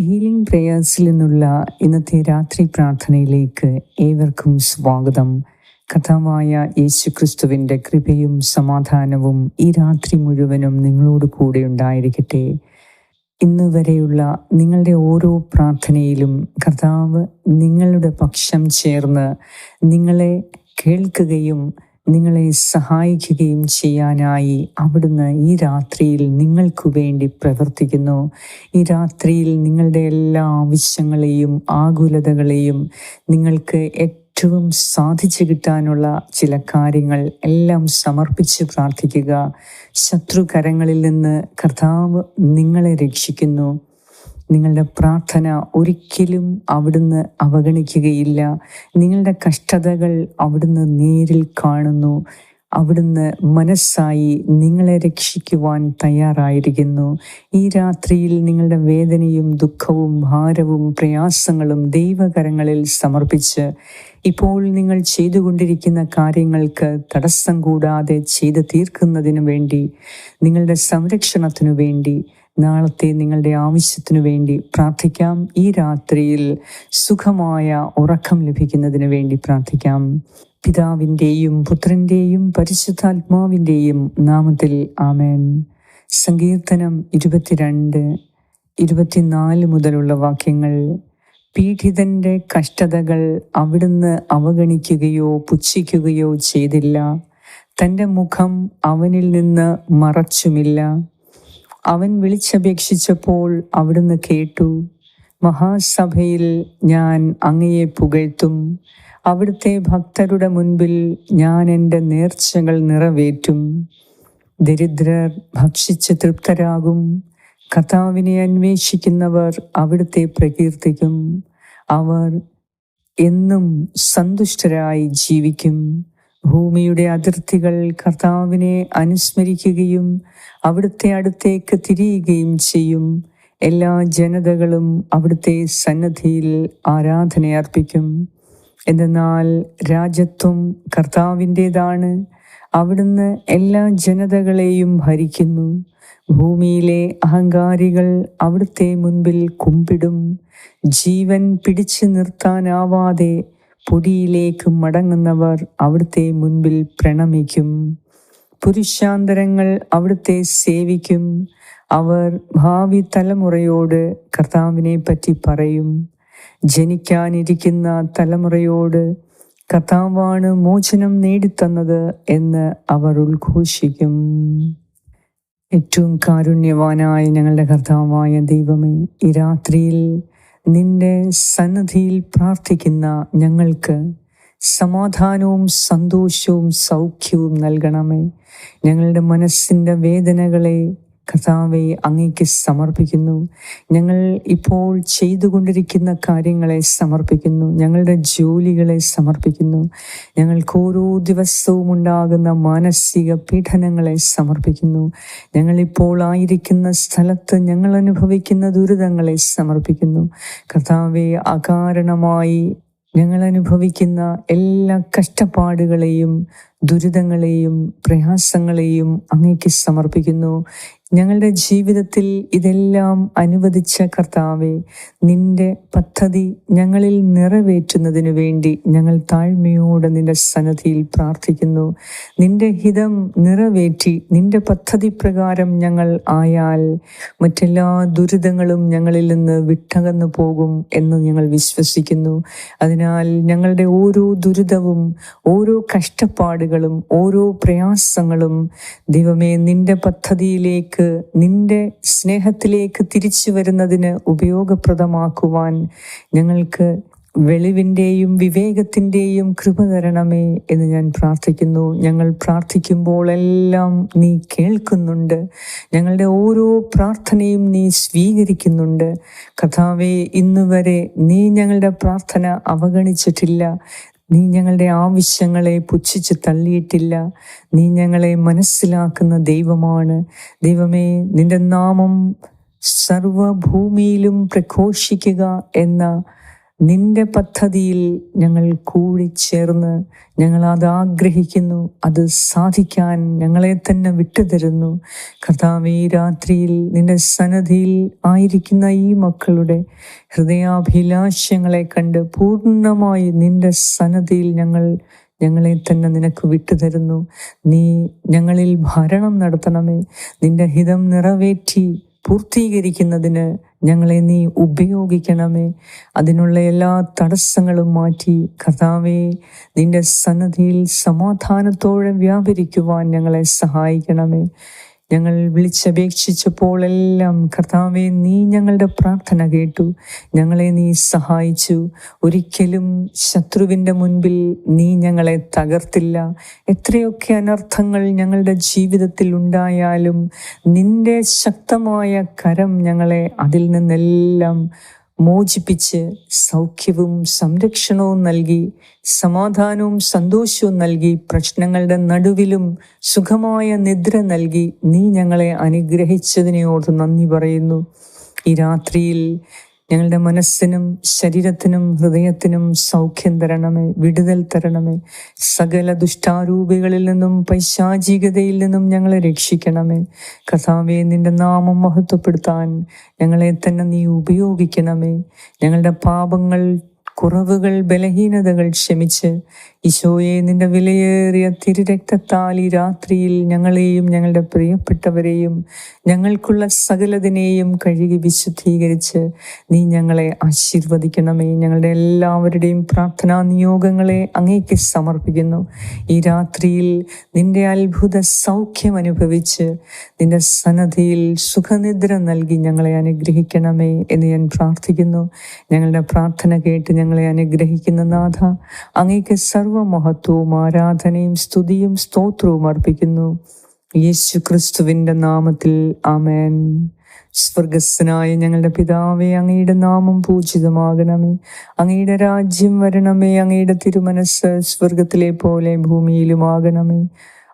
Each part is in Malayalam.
ഹീലിംഗ് പ്രേയേഴ്സിൽ നിന്നുള്ള ഇന്നത്തെ രാത്രി പ്രാർത്ഥനയിലേക്ക് ഏവർക്കും സ്വാഗതം. കഥാവായ യേശുക്രിസ്തുവിന്റെ കൃപയും സമാധാനവും ഈ രാത്രി മുഴുവനും നിങ്ങളോട് കൂടെ ഉണ്ടായിരിക്കട്ടെ. ഇന്ന് വരെയുള്ള നിങ്ങളുടെ ഓരോ പ്രാർത്ഥനയിലും കർത്താവ് നിങ്ങളുടെ പക്ഷം ചേർന്ന് നിങ്ങളെ കേൾക്കുകയും നിങ്ങളെ സഹായിക്കുകയും ചെയ്യാനായി അവിടുന്ന് ഈ രാത്രിയിൽ നിങ്ങൾക്കു വേണ്ടി പ്രവർത്തിക്കുന്നു. ഈ രാത്രിയിൽ നിങ്ങളുടെ എല്ലാ ആവശ്യങ്ങളെയും ആകുലതകളെയും നിങ്ങൾക്ക് ഏറ്റവും സാധിച്ചു കിട്ടാനുള്ള ചില കാര്യങ്ങൾ എല്ലാം സമർപ്പിച്ച് പ്രാർത്ഥിക്കുക. ശത്രുകരങ്ങളിൽ നിന്ന് കർത്താവ് നിങ്ങളെ രക്ഷിക്കുന്നു. നിങ്ങളുടെ പ്രാർത്ഥന ഒരിക്കലും അവിടുന്ന് അവഗണിക്കുകയില്ല. നിങ്ങളുടെ കഷ്ടതകൾ അവിടുന്ന് നേരിൽ കാണുന്നു. അവിടുന്ന് മനസ്സായി നിങ്ങളെ രക്ഷിക്കുവാൻ തയ്യാറായിരിക്കുന്നു. ഈ രാത്രിയിൽ നിങ്ങളുടെ വേദനയും ദുഃഖവും ഭാരവും പ്രയാസങ്ങളും ദൈവകരങ്ങളിൽ സമർപ്പിച്ച് ഇപ്പോൾ നിങ്ങൾ ചെയ്തുകൊണ്ടിരിക്കുന്ന കാര്യങ്ങൾക്ക് തടസ്സം കൂടാതെ ചെയ്തു തീർക്കുന്നതിനു വേണ്ടി നിങ്ങളുടെ സംരക്ഷണത്തിനു വേണ്ടി നാളത്തെ നിങ്ങളുടെ ആവശ്യത്തിനു വേണ്ടി പ്രാർത്ഥിക്കാം. ഈ രാത്രിയിൽ സുഖമായ ഉറക്കം ലഭിക്കുന്നതിന് വേണ്ടി പ്രാർത്ഥിക്കാം. പിതാവിന്റെയും പുത്രന്റെയും പരിശുദ്ധാത്മാവിന്റെയും നാമത്തിൽ ആമേൻ. സങ്കീർത്തനം ഇരുപത്തിരണ്ട് ഇരുപത്തിനാല് മുതലുള്ള വാക്യങ്ങൾ. പീഡിതന്റെ കഷ്ടതകൾ അവിടുന്ന് അവഗണിക്കുകയോ പുച്ഛിക്കുകയോ ചെയ്തില്ല. തന്റെ മുഖം അവനിൽ നിന്ന് മറച്ചുമില്ല. അവൻ വിളിച്ചപേക്ഷിച്ചപ്പോൾ അവിടുന്ന് കേട്ടു. മഹാസഭയിൽ ഞാൻ അങ്ങയെ പുകഴ്ത്തും. അവിടുത്തെ ഭക്തരുടെ മുൻപിൽ ഞാൻ എന്റെ നേർച്ചകൾ നിറവേറ്റും. ദരിദ്രർ ഭക്ഷിച്ച് തൃപ്തരാകും. കഥാവിനെ അന്വേഷിക്കുന്നവർ അവിടുത്തെ പ്രകീർത്തിക്കും. അവർ എന്നും സന്തുഷ്ടരായി ജീവിക്കും. ഭൂമിയുടെ അതിർത്തികൾ കർത്താവിനെ അനുസ്മരിക്കുകയും അവിടുത്തെ അടുത്തേക്ക് തിരിയുകയും ചെയ്യും. എല്ലാ ജനതകളും അവിടുത്തെ സന്നദ്ധിയിൽ ആരാധന അർപ്പിക്കും. എന്നാൽ രാജ്യത്വം കർത്താവിന്റെതാണ്. അവിടുന്ന് എല്ലാ ജനതകളെയും ഭരിക്കുന്നു. ഭൂമിയിലെ അഹങ്കാരികൾ അവിടുത്തെ മുൻപിൽ കുമ്പിടും. ജീവൻ പിടിച്ചു നിർത്താനാവാതെ പൊടിയിലേക്ക് മടങ്ങുന്നവർ അവിടുത്തെ മുൻപിൽ പ്രണമിക്കും. പുരുഷാന്തരങ്ങൾ അവിടുത്തെ സേവിക്കും. അവർ ഭാവി തലമുറയോട് കർത്താവിനെ പറ്റി പറയും. ജനിക്കാനിരിക്കുന്ന തലമുറയോട് കർത്താവാണ് മോചനം നേടിത്തന്നത് എന്ന് അവർ ഉദ്ഘോഷിക്കും. ഏറ്റവും കാരുണ്യവാനായ ഞങ്ങളുടെ കർത്താവായ ദൈവമേ ഈ രാത്രിയിൽ നിന്റെ സന്നദ്ധിയിൽ പ്രാർത്ഥിക്കുന്ന ഞങ്ങൾക്ക് സമാധാനവും സന്തോഷവും സൗഖ്യവും നൽകണമേ. ഞങ്ങളുടെ മനസ്സിന്റെ വേദനകളെ കർത്താവെ അങ്ങേക്ക് സമർപ്പിക്കുന്നു. ഞങ്ങൾ ഇപ്പോൾ ചെയ്തുകൊണ്ടിരിക്കുന്ന കാര്യങ്ങളെ സമർപ്പിക്കുന്നു. ഞങ്ങളുടെ ജോലികളെ സമർപ്പിക്കുന്നു. ഞങ്ങൾക്ക് ഓരോ ദിവസവും ഉണ്ടാകുന്ന മാനസിക പീഡനങ്ങളെ സമർപ്പിക്കുന്നു. ഞങ്ങളിപ്പോൾ ആയിരിക്കുന്ന സ്ഥലത്ത് ഞങ്ങൾ അനുഭവിക്കുന്ന ദുരിതങ്ങളെ സമർപ്പിക്കുന്നു. കർത്താവെ അകാരണമായി ഞങ്ങൾ അനുഭവിക്കുന്ന എല്ലാ കഷ്ടപ്പാടുകളെയും ദുരിതങ്ങളെയും പ്രയാസങ്ങളെയും അങ്ങേക്ക് സമർപ്പിക്കുന്നു. ഞങ്ങളുടെ ജീവിതത്തിൽ ഇതെല്ലാം അനുവദിച്ച കർത്താവെ നിന്റെ പദ്ധതി ഞങ്ങളിൽ നിറവേറ്റുന്നതിനു വേണ്ടി ഞങ്ങൾ താഴ്മയോടെ നിന്റെ സന്നദ്ധിയിൽ പ്രാർത്ഥിക്കുന്നു. നിന്റെ ഹിതം നിറവേറ്റി നിന്റെ പദ്ധതി പ്രകാരം ഞങ്ങൾ ആയാൽ മറ്റെല്ലാ ദുരിതങ്ങളും ഞങ്ങളിൽ നിന്ന് വിട്ടകന്നു പോകും എന്ന് ഞങ്ങൾ വിശ്വസിക്കുന്നു. അതിനാൽ ഞങ്ങളുടെ ഓരോ ദുരിതവും ഓരോ കഷ്ടപ്പാടുകളും ഓരോ പ്രയാസങ്ങളും ദൈവമേ നിന്റെ പദ്ധതിയിലേക്ക് നിന്റെ സ്നേഹത്തിലേക്ക് തിരിച്ചു വരുന്നതിന് ഉപയോഗപ്രദമാക്കുവാൻ ഞങ്ങൾക്ക് വെളിവിന്റെയും വിവേകത്തിന്റെയും കൃപ തരണമേ എന്ന് ഞാൻ പ്രാർത്ഥിക്കുന്നു. ഞങ്ങൾ പ്രാർത്ഥിക്കുമ്പോഴെല്ലാം നീ കേൾക്കുന്നുണ്ട്. ഞങ്ങളുടെ ഓരോ പ്രാർത്ഥനയും നീ സ്വീകരിക്കുന്നുണ്ട്. കഥാവേ ഇന്നുവരെ നീ ഞങ്ങളുടെ പ്രാർത്ഥന അവഗണിച്ചിട്ടില്ല. നീ ഞങ്ങളുടെ ആവശ്യങ്ങളെ പുച്ഛിച്ച് തള്ളിയിട്ടില്ല. നീ ഞങ്ങളെ മനസ്സിലാക്കുന്ന ദൈവമാണ്. ദൈവമേ നിന്റെ നാമം സർവഭൂമിയിലും പ്രഘോഷിക്കുക എന്ന നിന്റെ പദ്ധതിയിൽ ഞങ്ങൾ കൂടിച്ചേർന്ന് ഞങ്ങൾ അത് ആഗ്രഹിക്കുന്നു അത് സാധിക്കാൻ ഞങ്ങളെ തന്നെ വിട്ടുതരുന്നു. കർത്താവ് ഈ രാത്രിയിൽ നിന്റെ സന്നദ്ധിയിൽ ആയിരിക്കുന്ന ഈ മക്കളുടെ ഹൃദയാഭിലാഷങ്ങളെ കണ്ട് പൂർണമായി നിന്റെ സന്നദ്ധിയിൽ ഞങ്ങൾ ഞങ്ങളെ തന്നെ നിനക്ക് വിട്ടുതരുന്നു. നീ ഞങ്ങളിൽ ഭരണം നടത്തണമേ. നിന്റെ ഹിതം നിറവേറ്റി പൂർത്തീകരിക്കുന്നതിന് ഞങ്ങളെ നീ ഉപയോഗിക്കണമേ. അതിനുള്ള എല്ലാ തടസ്സങ്ങളും മാറ്റി. കർത്താവെ നിന്റെ സന്നദ്ധിയിൽ സമാധാനത്തോടെ വ്യാപരിക്കുവാൻ ഞങ്ങളെ സഹായിക്കണമേ. ഞങ്ങൾ വിളിച്ചപേക്ഷിച്ചപ്പോൾ എല്ലാം കർത്താവെ നീ ഞങ്ങളുടെ പ്രാർത്ഥന കേട്ടു. ഞങ്ങളെ നീ സഹായിച്ചു. ഒരിക്കലും ശത്രുവിന്റെ മുൻപിൽ നീ ഞങ്ങളെ തകർത്തില്ല. എത്രയൊക്കെ അനർത്ഥങ്ങൾ ഞങ്ങളുടെ ജീവിതത്തിൽ ഉണ്ടായാലും നിന്റെ ശക്തമായ കരം ഞങ്ങളെ അതിൽ നിന്നെല്ലാം മോചിപ്പിച്ച് സൗഖ്യവും സംരക്ഷണവും നൽകി സമാധാനവും സന്തോഷവും നൽകി പ്രശ്നങ്ങളുടെ നടുവിലും സുഖമായ നിദ്ര നൽകി നീ ഞങ്ങളെ അനുഗ്രഹിച്ചതിനെ ഓർത്ത് നന്ദി പറയുന്നു. ഈ രാത്രിയിൽ ഞങ്ങളുടെ മനസ്സിനും ശരീരത്തിനും ഹൃദയത്തിനും സൗഖ്യം തരണമേ വിടുതൽ തരണമേ. സകല ദുഷ്ടാരൂപികളിൽ നിന്നും പൈശാചികതയിൽ നിന്നും ഞങ്ങളെ രക്ഷിക്കണമേ. കഥാവെ നിന്റെ നാമം മഹത്വപ്പെടുത്താൻ ഞങ്ങളെ തന്നെ നീ ഉപയോഗിക്കണമേ. ഞങ്ങളുടെ പാപങ്ങൾ കുറവുകൾ ബലഹീനതകൾ ക്ഷമിച്ച് ഈശോയെ നിന്റെ വിലയേറിയ തിരുരക്തത്താൽ ഈ രാത്രിയിൽ ഞങ്ങളെയും ഞങ്ങളുടെ പ്രിയപ്പെട്ടവരെയും ഞങ്ങൾക്കുള്ള സകലതിനെയും കഴുകി വിശുദ്ധീകരിച്ച് നീ ഞങ്ങളെ ആശീർവദിക്കണമേ. ഞങ്ങളുടെ എല്ലാവരുടെയും പ്രാർത്ഥനാ നിയോഗങ്ങളെ അങ്ങേക്ക് സമർപ്പിക്കുന്നു. ഈ രാത്രിയിൽ നിന്റെ അത്ഭുത സൗഖ്യം അനുഭവിച്ച് നിന്റെ സന്നദ്ധിയിൽ സുഖനിദ്ര നൽകി ഞങ്ങളെ അനുഗ്രഹിക്കണമേ എന്ന് ഞാൻ പ്രാർത്ഥിക്കുന്നു. ഞങ്ങളുടെ പ്രാർത്ഥന കേട്ട് ഞങ്ങളെ അനുഗ്രഹിക്കുന്ന നാഥ. അങ്ങേക്ക് സർവമഹത്വവും ആരാധനയും സ്തുതിയും സ്തോത്രവും അർപ്പിക്കുന്നു. യേശു ക്രിസ്തുവിന്റെ നാമത്തിൽ ആമേൻ. സ്വർഗസ്സനായ ഞങ്ങളുടെ പിതാവേ അങ്ങയുടെ നാമം പൂജിതമാകണമേ. അങ്ങയുടെ രാജ്യം വരണമേ അങ്ങയുടെ തിരുമനസ് സ്വർഗത്തിലെ പോലെ ഭൂമിയിലുമാകണമേ.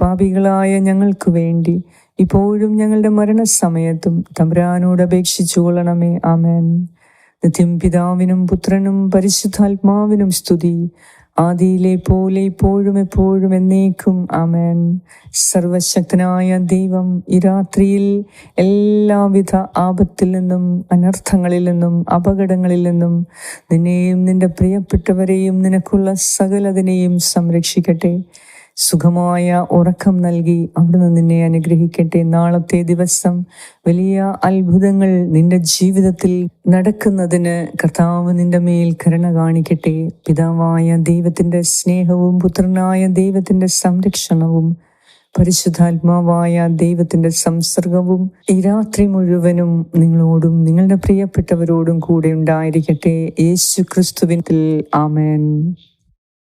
പാപികളായ ഞങ്ങൾക്ക് വേണ്ടി. ഇപ്പോഴും ഞങ്ങളുടെ മരണസമയത്തും തമ്പുരാനോട് അപേക്ഷിച്ചു കൊള്ളണമേ. ആമേൻ. നിത്യം പിതാവിനും പുത്രനും പരിശുദ്ധാത്മാവിനും സ്തുതി. ആദിയിലെ പോലെ ഇപ്പോഴും എപ്പോഴും എന്നേക്കും. ആമേൻ. സർവശക്തനായ ദൈവം ഈ രാത്രിയിൽ എല്ലാവിധ ആപത്തിൽ നിന്നും അനർത്ഥങ്ങളിൽ നിന്നും അപകടങ്ങളിൽ നിന്നും നിന്നെയും നിന്റെ പ്രിയപ്പെട്ടവരെയും നിനക്കുള്ള സകലതിനെയും സംരക്ഷിക്കട്ടെ. സുഖമായ ഉറക്കം നൽകി അവിടുന്ന് നിന്നെ അനുഗ്രഹിക്കട്ടെ. നാളത്തെ ദിവസം വലിയ അത്ഭുതങ്ങൾ നിന്റെ ജീവിതത്തിൽ നടക്കുന്നതിന് കർത്താവ് നിന്റെ മേൽ കരുണ കാണിക്കട്ടെ. പിതാവായ ദൈവത്തിന്റെ സ്നേഹവും പുത്രനായ ദൈവത്തിന്റെ സംരക്ഷണവും പരിശുദ്ധാത്മാവായ ദൈവത്തിന്റെ സംസർഗവും ഈ രാത്രി മുഴുവനും നിങ്ങളോടും നിങ്ങളുടെ പ്രിയപ്പെട്ടവരോടും കൂടെ ഉണ്ടായിരിക്കട്ടെ. യേശു ക്രിസ്തുവിൽ ആമേൻ.